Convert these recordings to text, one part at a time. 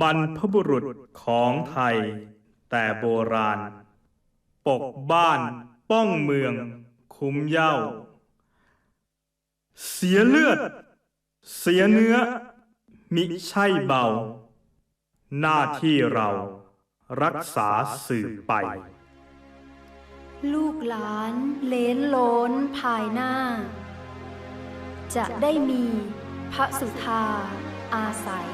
บรรพบุรุษของไทย แต่โบราณ ปกบ้านป้องเมือง คุ้มเย้า เสียเลือด เสียเนื้อ มิใช่เบา หน้าที่เรารักษาสืบไป ลูกหลานเลนโลนภายหน้า จะได้มีพระสุธาอาศัย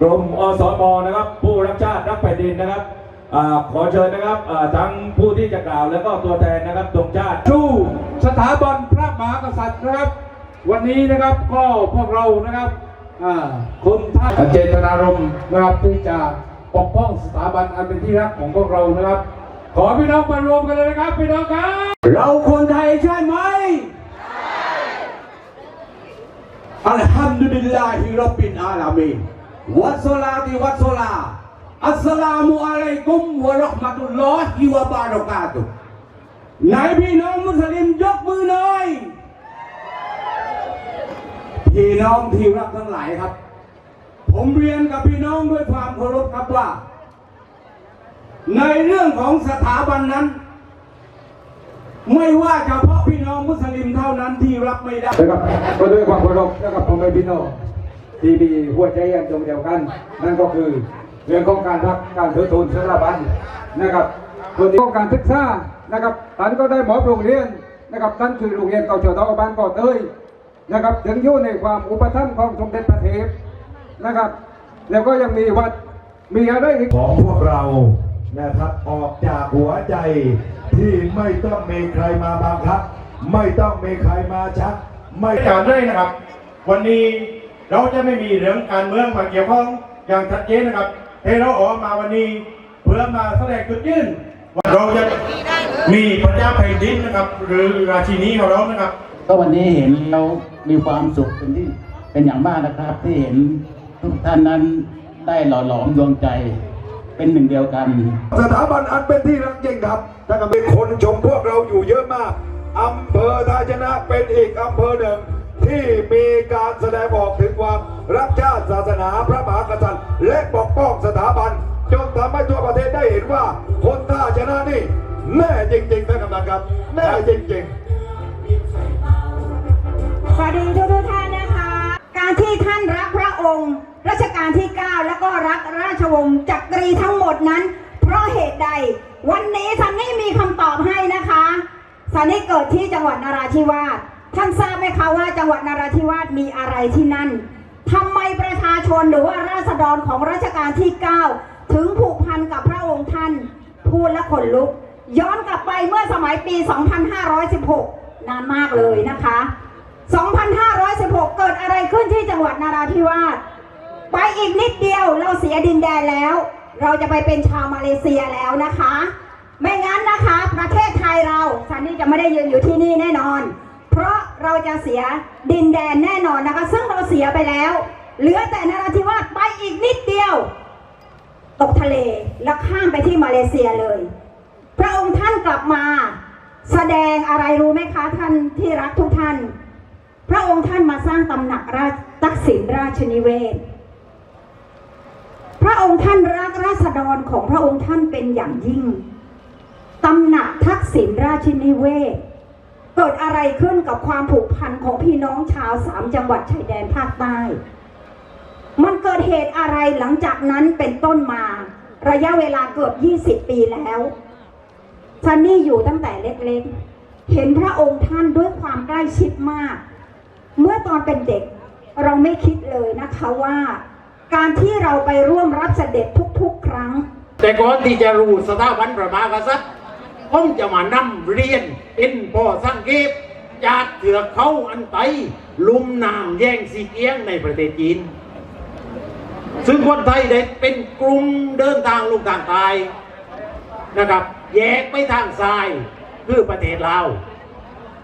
กรมอสมนะครับ ผู้รักชาติรักแผ่นดินนะครับอาขอเชิญนะครับอ่าทั้งผู้ที่จะกล่าวแล้วก็ตัวแทนนะครับตรงชาติชูสถาบันพระมหากษัตริย์นะครับ วันนี้นะครับก็พวกเรานะครับอ่าคนท่านเจตนารมณ์นะครับที่จะปกป้องสถาบันอันเป็นที่รักของพวกเรานะครับ ขอพี่น้องมารวมกันเลยนะครับพี่น้องครับ เราคนไทยใช่ไหมอัลฮัมดุลิลลาฮิรับบิลอาลามีน วัสสลาติวัสสลาอัสสลามุอะลัยกุมวะเราะห์มะตุลลอฮิวะบารอกาตุฮ์ไหนพี่น้องมุสลิมยกมือหน่อยพี่น้องที่รักทั้งหลายครับ ผมเรียนกับพี่น้องด้วยความเคารพครับว่า ในเรื่องของสถาบันนั้น ไม่ว่าเฉพาะพี่น้องมุสลิมเท่านั้นที่รับไม่ได้นะครับก็ด้วยความเคารพนะครับผมเป็นพี่น้อง ที่มีหัวใจอย่างตรงเดียวกัน นั่นก็คือเรื่องของการรักการถือทูนสถาบันนะครับส่วนที่ของการศึกษานะครับท่านก็ได้หมอบโรงเรียนนะครับท่านคือโรงเรียนเก่าเฉาตอบ้านก่อเตยนะครับถึงอยู่ในความอุปถัมภ์ของสมเด็จพระเทพนะครับ แล้วก็ยังมีวัดมีอะไรอีกของพวกเรานะครับออกจากหัวใจที่ไม่ต้องมีใครมาบังคับ ไม่ต้องมีใครมาชัก ไม่การด้วยนะครับ วันนี้ เราจะไม่มีเรื่องการเมืองมาเกี่ยวข้องอย่างชัดเจนนะครับที่เราออกมาวันนี้เพื่อมาแสดงจุดยืนว่าเราจะมีพระเจ้าแผ่นดินนะครับ หรือราชินีของเรานะครับ ก็วันนี้เห็นเรามีความสุขเป็นที่เป็นอย่างมากนะครับ ที่เห็นทุกท่านนั้นได้หล่อหลอมดวงใจเป็นหนึ่งเดียวกัน สถาบันอันเป็นที่รักยิ่งครับถ้าก็มีคนชมพวกเราอยู่เยอะมากอำเภอทาชนะเป็นอีกอำเภอหนึ่ง ที่มีการแสดงออกถึงความรักชาติศาสนาพระมหากษัตริย์ และปกป้องสถาบัน จนทำให้ทั่วประเทศได้เห็นว่า คนท่าชนะนี่แน่จริงๆท่านกำนันครับ แน่จริงๆ สวัสดีทุกทุกๆท่านนะคะ การที่ท่านรักพระองค์ รัชกาลที่ 9 แล้วก็รักราชวงศ์จักรีทั้งหมดนั้น เพราะเหตุใด วันนี้ซันนี่มีคำตอบให้นะคะซันนี่เกิดที่จังหวัดนราธิวาส ท่านทราบไหมคะว่าจังหวัดนราธิวาสมีอะไรที่นั่นทำไมประชาชนหรือว่าราษฎรของรัชกาลที่ 9 ถึงผูกพันกับพระองค์ท่าน พูดและขนลุก ย้อนกลับไปเมื่อสมัยปี 2516 นานมากเลยนะคะ 2516 เกิดอะไรขึ้นที่จังหวัดนราธิวาสไปอีกนิดเดียวเราเสียดินแดนแล้ว เราจะไปเป็นชาวมาเลเซียแล้วนะคะ ไม่งั้นนะคะ ประเทศไทยเราซันนี่จะไม่ได้ยืนอยู่ที่นี่แน่นอน เพราะเราจะเสียดินแดนแน่นอนนะคะ ซึ่งเราเสียไปแล้ว เหลือแต่นราธิวาสไปอีกนิดเดียว ตกทะเลแล้วข้ามไปที่มาเลเซียเลย พระองค์ท่านกลับมา แสดงอะไรรู้ไหมคะท่านที่รักทุกท่าน พระองค์ท่านมาสร้างตำหนักราชตักสินราชนิเวศพระองค์ท่านรักราษฎรของพระองค์ท่านเป็นอย่างยิ่ง ตำหนักทักษิณราชนิเวศ เกิดอะไรขึ้นกับความผูกพันของพี่น้องชาวสามจังหวัดชายแดนภาคใต้ มันเกิดเหตุอะไรหลังจากนั้นเป็นต้นมา ระยะเวลาเกือบ20ปีแล้วซันนี่อยู่ตั้งแต่เล็กๆ เห็นพระองค์ท่านด้วยความใกล้ชิดมาก เมื่อตอนเป็นเด็กเราไม่คิดเลยนะคะว่า การที่เราไปร่วมรับเสด็จทุกๆ ครั้ง แต่ก่อนที่จะรู้สถาบันพระมหากษัตริย์ ผมจะมานำเรียนเป็นพ่อสังเกตจากเถือกเขาอันไตลุ่มน้ำแย่งสีเอียงในประเทศจีน ซึ่งคนไทยได้เป็นกลุ่มเดินทางลงทางใต้นะครับ แยกไปทางซ้ายคือประเทศลาว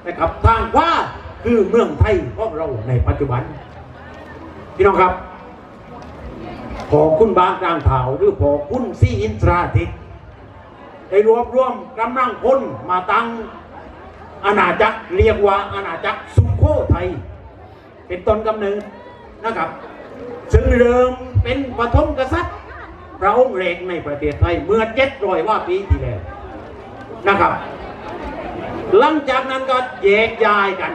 นะครับทางขวาคือเมืองไทยของเราในปัจจุบัน พี่น้องครับพอคุณบางกลางเถาหรือพอคุณซีอินทราทิต ได้รวบรวมกำลังพลมาตั้งอาณาจักรเรียกว่าอาณาจักรสุโขทัยเป็นต้นกำเนิดนะครับ ซึ่งเดิมเป็นปฐมกษัตริย์พระองค์แรกในประเทศไทยเมื่อเจ็ดร้อยว่าปีที่แล้วนะครับ หลังจากนั้นก็แยกย้ายกัน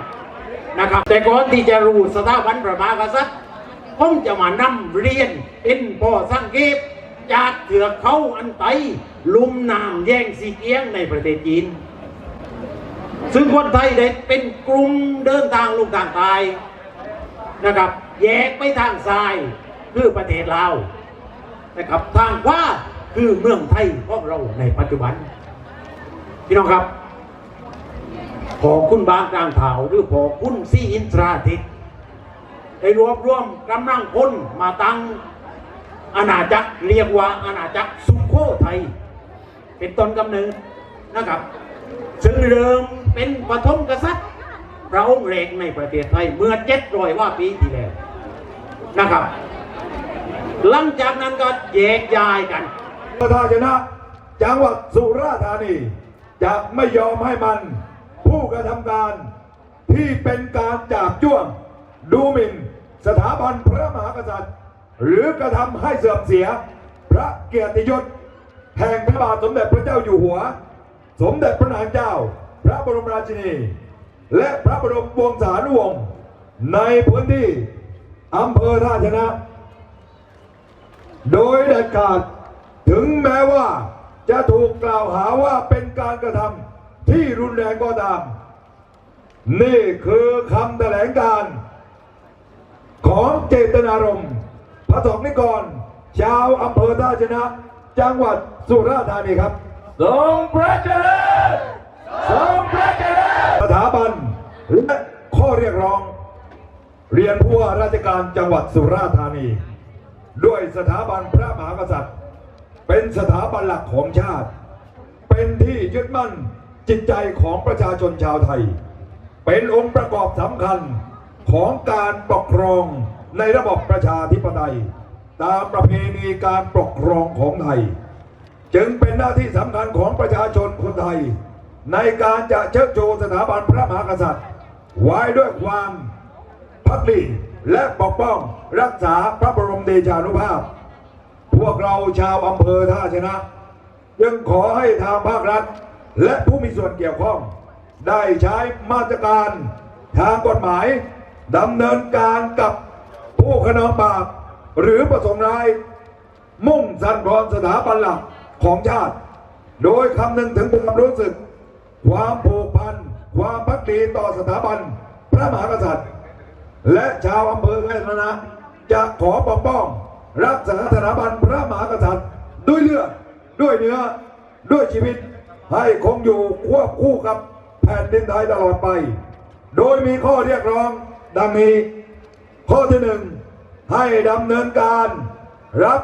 นะครับ แต่ก่อนที่จะรู้สถาบันพระมหากษัตริย์ผมจะมานำเรียนเป็นพ่อสังเกต จากเถือกเขาอันไตลุ่มน้ำแย่งสีเอียงในประเทศจีน ซึ่งคนไทยได้เป็นกลุ่มเดินทางลงทางใต้นะครับ แยกไปทางซ้ายคือประเทศลาวนะครับทางขวาคือเมืองไทยของเราในปัจจุบันพี่น้องครับพอคุณบางกลางเถาหรือพอคุณซีอินทราทิตได้รวบรวมกำลังพลมาตั้ง อาณาจักรเรียกว่าอาณาจักรสุโขทัยเป็นต้นกำเนิดนะครับ ซึ่งเดิมเป็นปฐมกษัตริย์พระองค์แรกในประเทศไทยเมื่อเจ็ดร้อยว่าปีที่แล้วนะครับ หลังจากนั้นก็แยกย้ายกันประธานชนะจังหวัดสุราษฎร์ธานีจะไม่ยอมให้มัน ผู้กระทำการที่เป็นการจาบจ้วงดูหมิ่นสถาบันพระมหากษัตริย์ หรือกระทำให้เสื่อมเสีย พระเกียรติยศแห่งพระบาทสมเด็จพระเจ้าอยู่หัว สมเด็จพระนางเจ้า พระบรมราชินี และพระบรมวงศานุวงศ์ในพื้นที่อำเภอท่าชนะ โดยเด็ดขาดถึงแม้ว่าจะถูกกล่าวหาว่าเป็นการกระทำที่รุนแรงก็ตาม นี่คือคำแถลงการณ์ตนารมณ์ พระสงฆ์นิกรชาวอำเภอท่าชนะ จังหวัดสุราษฎร์ธานีครับทรงพระเจริญทรงพระเจริญสถาบันและข้อเรียกร้อง เรียนผู้ว่าราชการจังหวัดสุราษฎร์ธานี ด้วยสถาบันพระมหากษัตริย์ เป็นสถาบันหลักของชาติ เป็นที่ยึดมั่นจิตใจของประชาชนชาวไทย เป็นองค์ประกอบสำคัญของการปกครอง ในระบบประชาธิปไตย ตามประเพณีการปกครองของไทย จึงเป็นหน้าที่สำคัญของประชาชนคนไทย ในการจะเชิดชูสถาบันพระมหากษัตริย์ ไว้ด้วยความพักดีและปกป้องรักษาพระบรมเดชานุภาพ พวกเราชาวอำเภอท่าชนะยังขอให้ทางภาครัฐ และผู้มีส่วนเกี่ยวข้อง ได้ใช้มาตรการทางกฎหมายดำเนินการกับ ผู้ขนองบาปหรือประสงค์ร้าย มุ่งสั่นคลอนสถาบันหลักของชาติ โดยคำนึงถึงความรู้สึก ความผูกพัน ความพักดีต่อสถาบัน พระมหากษัตริย์ และชาวอำเภอแม่นะ จะขอปกป้อง รักษาสถาบันพระมหากษัตริย์ ด้วยเลือดด้วยเนื้อ ด้วยชีวิตให้คงอยู่ควบคู่กับแผ่นดินไทยตลอดไป โดยมีข้อเรียกร้องดังนี้ ข้อที่หนึ่งให้ดำเนินการรับ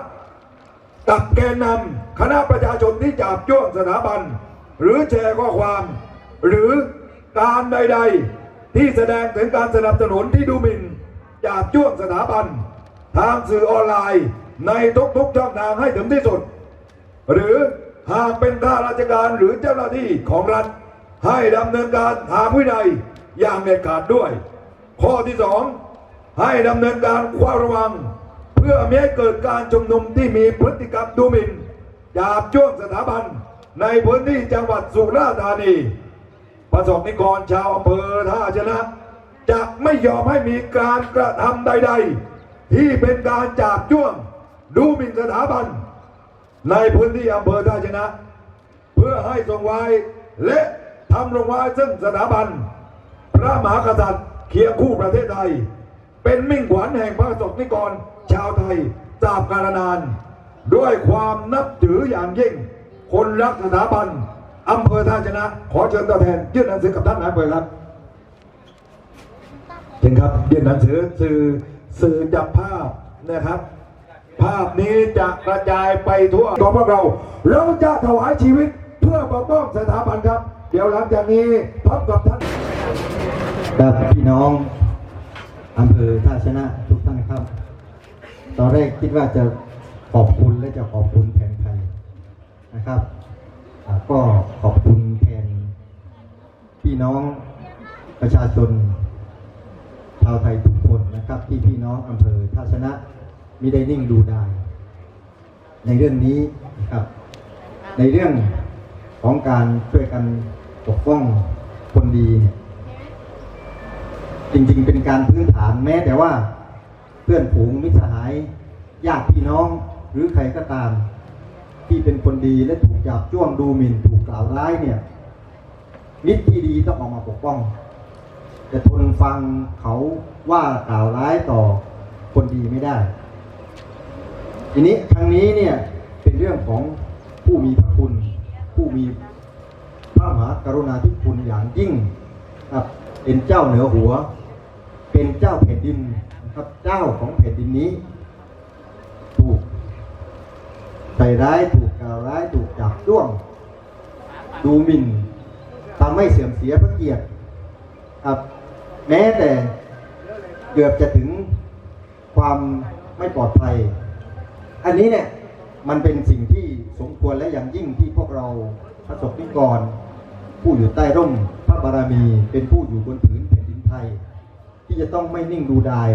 กับแกนนำคณะประชาชนที่จับจ้วงสถาบัน หรือแชร์ข้อความ หรือการใด ๆ ที่แสดงถึงการสนับสนุนที่ดูหมิ่นจับจ้วงสถาบัน ทางสื่อออนไลน์ในทุกๆช่องทางให้ถึงที่สุด หรือหากเป็นข้าราชการหรือเจ้าหน้าที่ของรัฐ ให้ดำเนินการทางวินัยอย่างเด็ดขาดด้วย ข้อที่สอง ให้ดำเนินการเฝ้าระวัง เพื่อไม่ให้เกิดการชุมนุมที่มีพฤติกรรมดูหมิ่นจาบจ้วงสถาบัน ในพื้นที่จังหวัดสุราษฎร์ธานี ประสบนิกรชาวอำเภอท่าชนะ จะไม่ยอมให้มีการกระทำใด ๆ ที่เป็นการจาบจ้วงดูหมิ่นสถาบัน ในพื้นที่อำเภอท่าชนะ เพื่อให้ทรงไว้และทำลงไว้ซึ่งสถาบัน พระมหากษัตริย์เคียงคู่ประเทศไทย เป็นมิ่งขวัญแห่งพระสกนิกร ชาวไทยตราบกาลนาน ด้วยความนับถืออย่างยิ่ง คนรักสถาบันอำเภอท่าชนะ ขอเชิญตัวแทนยื่นหนังสือกับท่านนายอำเภอครับเห็นครับยื่นหนังสือสื่อสื่อจับภาพนะครับ ภาพนี้จะกระจายไปทั่วของพวกเรา เราจะถวายชีวิตเพื่อปกป้องสถาบันครับ เดี๋ยวหลังจากนี้พบกับท่านครับพี่น้อง อำเภอท่าชนะทุกท่านครับ ตอนแรกคิดว่าจะขอบคุณและจะขอบคุณแทนใครนะครับก็ขอบคุณแทนพี่น้องประชาชนชาวไทยทุกคนนะครับ ที่พี่น้องอำเภอท่าชนะมิได้นิ่งดูไดายในเรื่องนี้นะครับ ในเรื่องของการช่วยกันปกป้องคนดีเนี่ย จริง ๆ เป็นการพื้นฐานแม้แต่ว่าเพื่อนฝูงมิตรสหายญาติพี่น้องหรือใครก็ตาม ที่เป็นคนดีและถูกจับจ้วงดูหมิ่นถูกกล่าวร้ายเนี่ยมิตรที่ดีต้องออกมาปกป้องจะทนฟังเขาว่ากล่าวร้ายต่อคนดีไม่ได้ ทีนี้ทางนี้เนี่ยเป็นเรื่องของผู้มีพระคุณ ผู้มีพระมหากรุณาธิคุณอย่างยิ่งครับ เป็นเจ้าเหนือหัว เป็นเจ้าแผ่นดินนะครับ เจ้าของแผ่นดินนี้ ถูกใส่ร้ายถูกกล่าวร้ายถูกจับจ้วง ดูหมิ่นทำให้เสื่อมเสียพระเกียรติครับแม้แต่เกือบจะถึงความไม่ปลอดภัย อันนี้เนี่ยมันเป็นสิ่งที่สมควรและอย่างยิ่งที่พวกเราประสบนิกร ผู้อยู่ใต้ร่มพระบารมี เป็นผู้อยู่บนผืนแผ่นดินไทย ที่จะต้องไม่นิ่งดูดาย